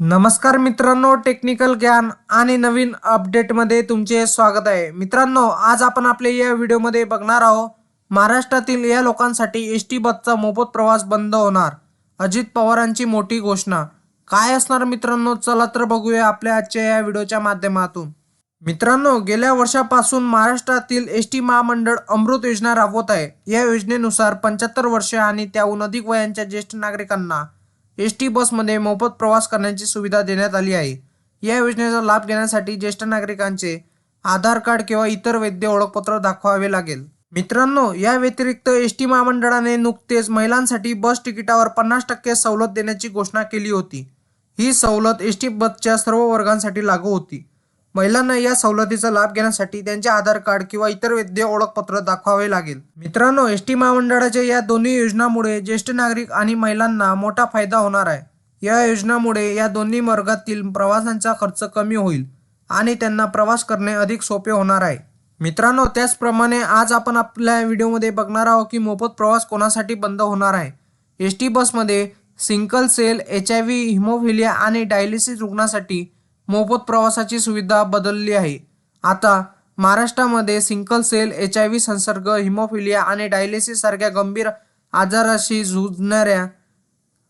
नमस्कार मित्रांनो टेक्निकल ज्ञान आणि नवीन अपडेटमध्ये तुमचे स्वागत आहे. मित्रांनो आज आपण आपल्या या व्हिडिओमध्ये बघणार आहोत महाराष्ट्रातील या लोकांसाठी एस टी बसचा मोफत प्रवास बंद होणार अजित पवारांची मोठी घोषणा. काय असणार मित्रांनो चला तर बघूया आपल्या आजच्या या व्हिडिओच्या माध्यमातून. मित्रांनो गेल्या वर्षापासून महाराष्ट्रातील एस टी महामंडळ अमृत योजना राबवत आहे. या योजनेनुसार पंच्याहत्तर वर्षे आणि त्याहून अधिक वयांच्या ज्येष्ठ नागरिकांना एस टी बसमध्ये मोफत प्रवास करण्याची सुविधा देण्यात आली आहे. या योजनेचा लाभ घेण्यासाठी ज्येष्ठ नागरिकांचे आधार कार्ड किंवा इतर वैद्य ओळखपत्र दाखवावे लागेल. मित्रांनो या व्यतिरिक्त एस टी महामंडळाने नुकतेच महिलांसाठी बस तिकिटावर पन्नास टक्के सवलत देण्याची घोषणा केली होती. ही सवलत एस टी बसच्या सर्व वर्गांसाठी लागू होती. महिलांना या सवलतीचा लाभ घेण्यासाठी त्यांचे आधार कार्ड किंवा इतर वैद्य ओळखपत्र दाखवावे लागेल. मित्रांनो एस टी महामंडळाच्या या दोन्ही योजनांमुळे ज्येष्ठ नागरिक आणि महिलांना मोठा फायदा होणार आहे. या योजनामुळे या दोन्ही वर्गातील प्रवासांचा खर्च कमी होईल आणि त्यांना प्रवास करणे अधिक सोपे होणार आहे. मित्रांनो त्याचप्रमाणे आज आपण आपल्या व्हिडिओमध्ये बघणार आहोत की मोफत प्रवास कोणासाठी बंद होणार आहे. एस टी बसमध्ये sickle cell H I V haemophilia आणि डायलिसिस रुग्णासाठी मोफत प्रवासाची सुविधा बदलली आहे. आता महाराष्ट्रामध्ये sickle cell H I V संसर्ग हिमोफिलिया आणि डायलिसिस सारख्या गंभीर आजाराशी झुजणाऱ्या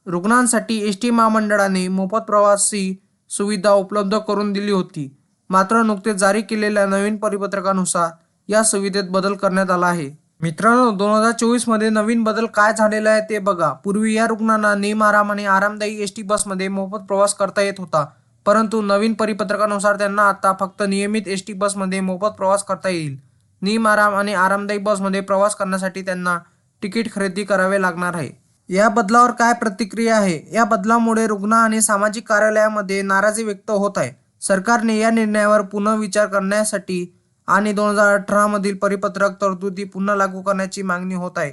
रुग्णांसाठी एस टी महामंडळाने मोफत प्रवासी सुविधा उपलब्ध करून दिली होती. मात्र नुकतेच जारी केलेल्या नवीन परिपत्रकानुसार या सुविधेत बदल करण्यात आला आहे. मित्रांनो दोन हजार चोवीसमध्ये नवीन बदल काय झालेला आहे ते बघा. पूर्वी या रुग्णांना नेम आणि आरामदायी एस टी बसमध्ये मोफत प्रवास करता येत होता. परंतु नवीन परिपत्रकानुसार त्यांना आता फक्त नियमित एस टी बसमध्ये मोफत प्रवास करता येईल. निम आराम आणि आरामदायी बसमध्ये प्रवास करण्यासाठी त्यांना तिकीट खरेदी करावे लागणार आहे. या बदलावर काय प्रतिक्रिया आहे? या बदलामुळे रुग्ण आणि सामाजिक कार्यालयामध्ये नाराजी व्यक्त होत आहे. सरकारने या निर्णयावर पुन्हा विचार करण्यासाठी आणि दोन हजार अठरामधील परिपत्रक तरतुदी पुन्हा लागू करण्याची मागणी होत आहे.